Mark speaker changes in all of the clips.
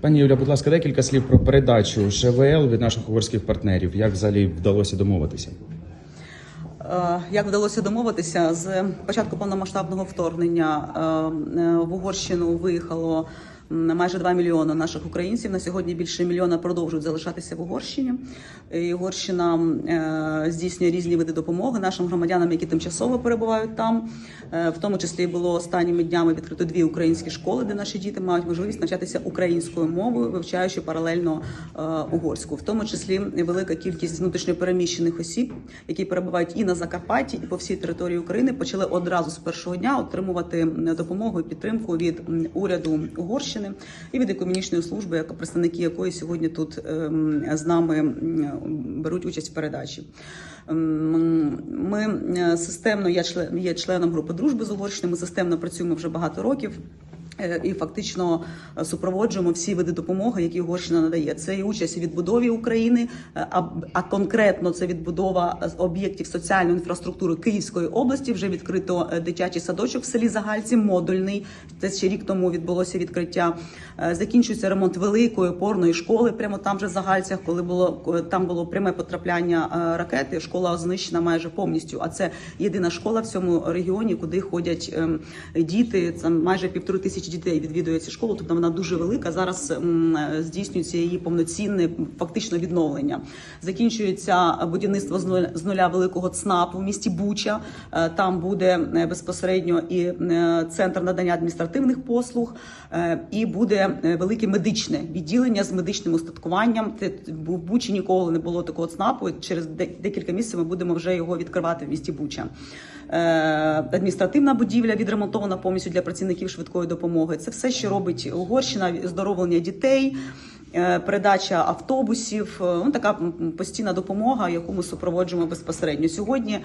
Speaker 1: Пані Юля, будь ласка, декілька слів про передачу ШВЛ від наших угорських партнерів. Як взагалі вдалося домовитися?
Speaker 2: Е, Як вдалося домовитися з початку повномасштабного вторгнення е, е, в Угорщину виїхало майже 2 мільйони наших українців. На сьогодні більше мільйона продовжують залишатися в Угорщині. І Угорщина е, здійснює різні види допомоги нашим громадянам, які тимчасово перебувають там. Е, В тому числі було останніми днями відкрито дві українські школи, де наші діти мають можливість навчатися українською мовою, вивчаючи паралельно е, угорську, в тому числі велика кількість внутрішньопереміщених осіб, які перебувають і на Закарпатті, і по всій території України, почали одразу з першого дня отримувати допомогу і підтримку від уряду Угорщини і від економічної служби, як представники якої сьогодні тут ем, з нами беруть участь в передачі. Ем, Ми е, системно я є членом групи дружби з Угорщиною. Ми системно працюємо вже багато років. Е, І фактично е, супроводжуємо всі види допомоги, які Угорщина надає. Це і участь у відбудові України, е, а, а конкретно це відбудова об'єктів соціальної інфраструктури Київської області. Вже відкрито дитячий садочок в селі Загальці, модульний. Це ще рік тому відбулося відкриття. Закінчується ремонт великої опорної школи. Прямо там же в Загальцях, коли було там було пряме потрапляння ракети. Школа знищена майже повністю. А це єдина школа в цьому регіоні, куди ходять ем, діти. Це майже півтори тисячі дітей відвідує цю школу. Тобто вона дуже велика. Зараз здійснюється її повноцінне фактично відновлення. Закінчується будівництво з нуля, великого ЦНАПу в місті Буча. Е, Там буде е, безпосередньо і е, центр надання адміністративних послуг, і буде велике медичне відділення з медичним устаткуванням. В Бучі ніколи не було такого ЦНАПу. Через декілька місяців ми будемо вже його відкривати в місті Буча. Е, Адміністративна будівля відремонтована повністю для працівників швидкої допомоги. Це все, що робить Угорщина, оздоровлення дітей. Е, Передача автобусів, е, ну така постійна допомога, яку ми супроводжуємо безпосередньо сьогодні.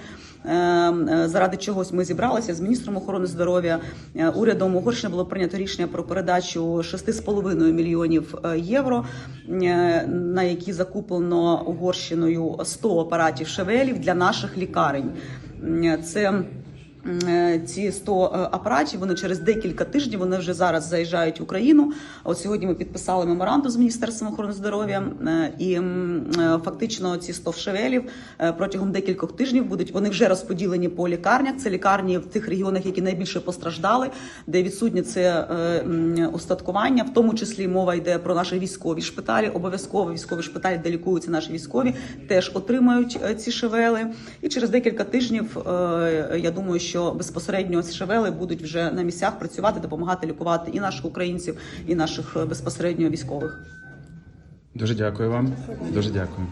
Speaker 2: е, Заради чогось ми зібралися з міністром охорони здоров'я. Урядом Угорщини було прийнято рішення про передачу 6,5 мільйонів євро, на які закуплено Угорщиною 100 апаратів шевелів для наших лікарень. Це ці 100 е, апаратів вони через декілька тижнів вони вже зараз заїжджають в Україну. От сьогодні ми підписали меморандум з міністерством охорони здоров'я, е, і е, фактично ці 100 шевелів е, протягом декількох тижнів будуть вони вже розподілені по лікарнях. Це лікарні в тих регіонах, які найбільше постраждали, де відсутні це е, м, устаткування. В тому числі мова йде про наші військові шпиталі. Обов'язково військові шпиталі, де лікуються наші військові, теж отримають е, ці шевели. І через декілька тижнів е, я думаю, що безпосередньо ці шевели будуть вже на місцях працювати, допомагати лікувати і наших українців, і наших е, безпосередньо військових.
Speaker 1: Дуже дякую вам. Дуже дякую.